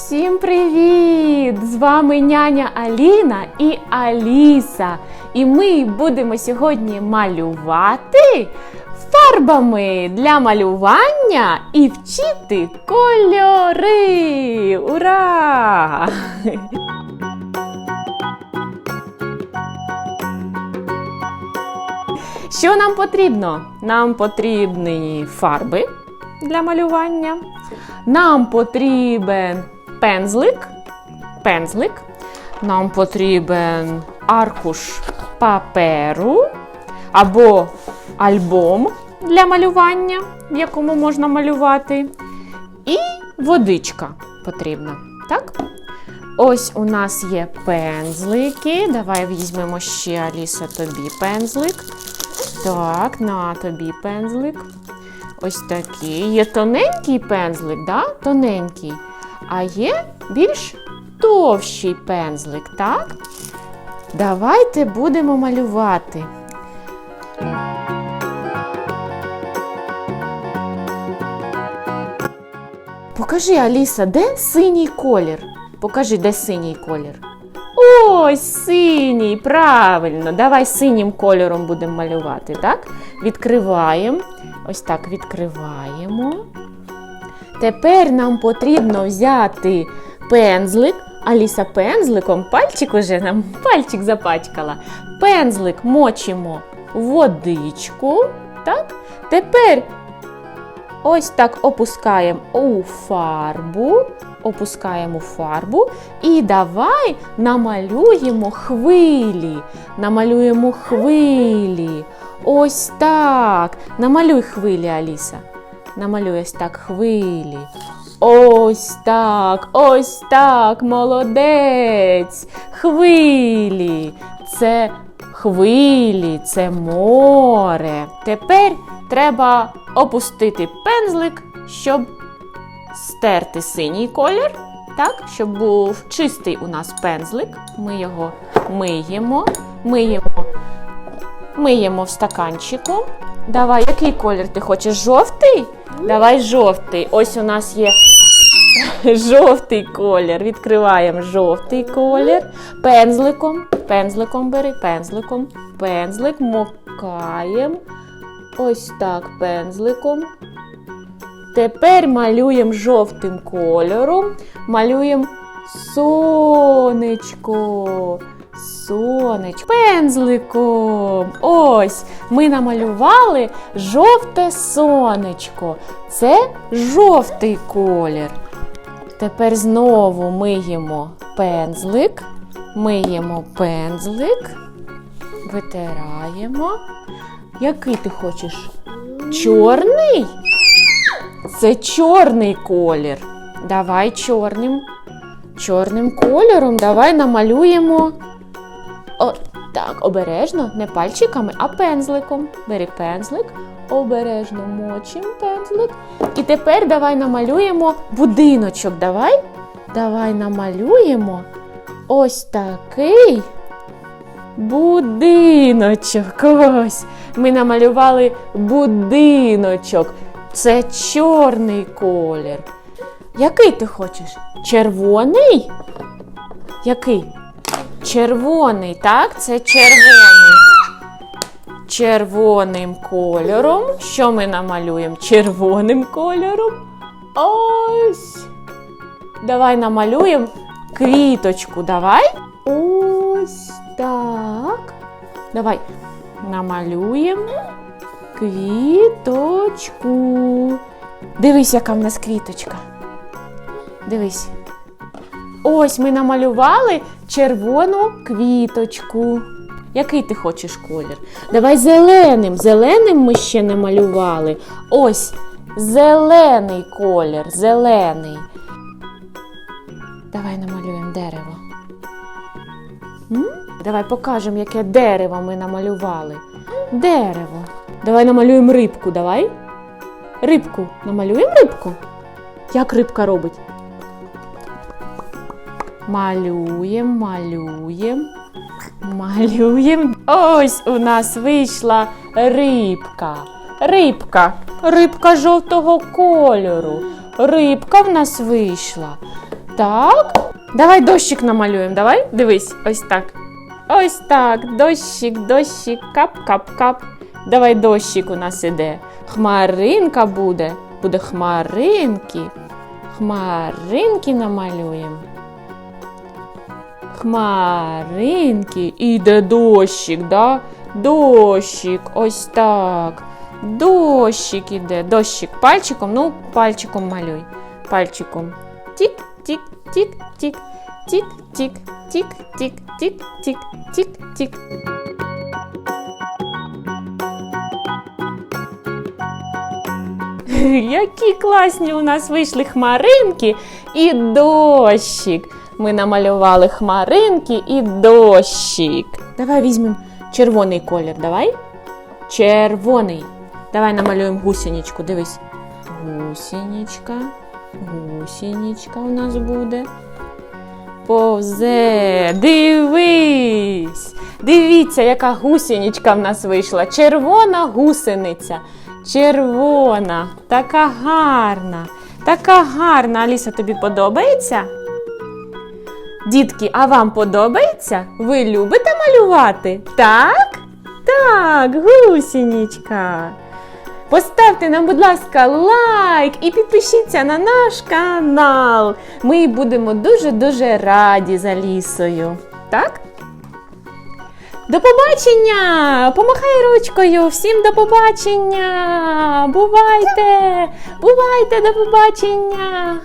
Всім привіт! З вами няня Аліна і Аліса. І ми будемо сьогодні малювати фарбами для малювання і вчити кольори. Ура! Що нам потрібно? Нам потрібні фарби для малювання. Нам потрібен пензлик. Пензлик. Нам потрібен аркуш паперу або альбом для малювання, в якому можна малювати. І водичка потрібна. Так? Ось у нас є пензлики. Давай візьмемо ще Аліса тобі пензлик. Так, на тобі пензлик. Ось такий. Є тоненький пензлик, да? тоненький. А є більш товщий пензлик, так? Давайте будемо малювати. Покажи, Аліса, де синій колір? Покажи, де синій колір. Ось синій, правильно. Давай синім кольором будемо малювати, так? Відкриваємо. Ось так відкриваємо. Тепер нам потрібно взяти пензлик. Аліса пензликом, пальчик уже нам пальчик запачкала. Пензлик мочимо водичку. Так? Тепер ось так опускаємо у фарбу. Опускаємо фарбу і давай намалюємо хвилі. Намалюємо хвилі. Ось так. Намалюй хвилі, Аліса. Намалюй так хвилі. Ось так, ось так, молодець. Хвилі. Це хвилі, це море. Тепер треба опустити пензлик, щоб стерти синій колір. Так, щоб був чистий у нас пензлик. Ми його миємо, миємо, миємо в стаканчику. Давай, який колір ти хочеш? Жовтий? Давай жовтий. Ось у нас є жовтий колір. Відкриваємо жовтий колір. Пензликом. Пензликом бери, пензликом. Пензлик мокаємо. Ось так пензликом. Тепер малюємо жовтим кольором, малюємо сонечко. Сонечко. Пензликом. Ось ми намалювали жовте сонечко. Це жовтий колір. Тепер знову миємо пензлик. Миємо пензлик. Витираємо. Який ти хочеш? Чорний? Це чорний колір. Давай чорним. Чорним кольором давай намалюємо. О, так, обережно, не пальчиками, а пензликом. Бери пензлик, обережно мочим пензлик. І тепер давай намалюємо будиночок. Давай. Давай намалюємо ось такий будиночок. Ось. Ми намалювали будиночок. Це чорний колір. Який ти хочеш? Червоний? Який? Червоний, так? Це червоний. Червоним кольором. Що ми намалюємо? Червоним кольором. Ось. Давай намалюємо квіточку. Давай. Ось так. Давай намалюємо квіточку. Дивись, яка в нас квіточка. Дивись. Ось ми намалювали червону квіточку. Який ти хочеш колір? Давай зеленим. Зеленим ми ще не малювали. Ось зелений колір, зелений. Давай намалюємо дерево. М? Давай покажемо, яке дерево ми намалювали. Дерево. Давай намалюємо рибку, давай. Рибку. Намалюємо рибку? Як рибка робить? Малюємо, малюємо, малюємо. Ось у нас вийшла рибка. Рибка. Рибка жовтого кольору. Рибка в нас вийшла. так. Давай дощик намалюємо. Давай, дивись, ось так. Ось так. Дощик, дощик, кап-кап-кап. Давай дощик у нас іде. Хмаринка буде. Буде хмаринки. Хмаринки намалюємо хмаринки, іде дощик, да? дощик, ось так. Дощик іде, дощик пальчиком, ну, пальчиком малюй. Пальчиком. Тік-тік-тік-тік, тік-тік, тік-тік, тік-тік, тік-тік. Які класні у нас вийшли хмаринки і дощик. Ми намалювали хмаринки і дощик. Давай візьмемо червоний колір. Давай. Червоний. Давай намалюємо гусеничку. Дивись. Гусеничка. Гусеничка у нас буде. Повзе. Дивись. Дивіться, яка гусеничка в нас вийшла. Червона гусениця. Червона. Така гарна. Така гарна. Аліса, тобі подобається? Дітки, а вам подобається? Ви любите малювати? Так? Так, гусеничка. Поставте нам, будь ласка, лайк і підпишіться на наш канал. Ми будемо дуже-дуже раді за лісою. Так? До побачення! Помахай ручкою! Всім до побачення! Бувайте! Бувайте, до побачення!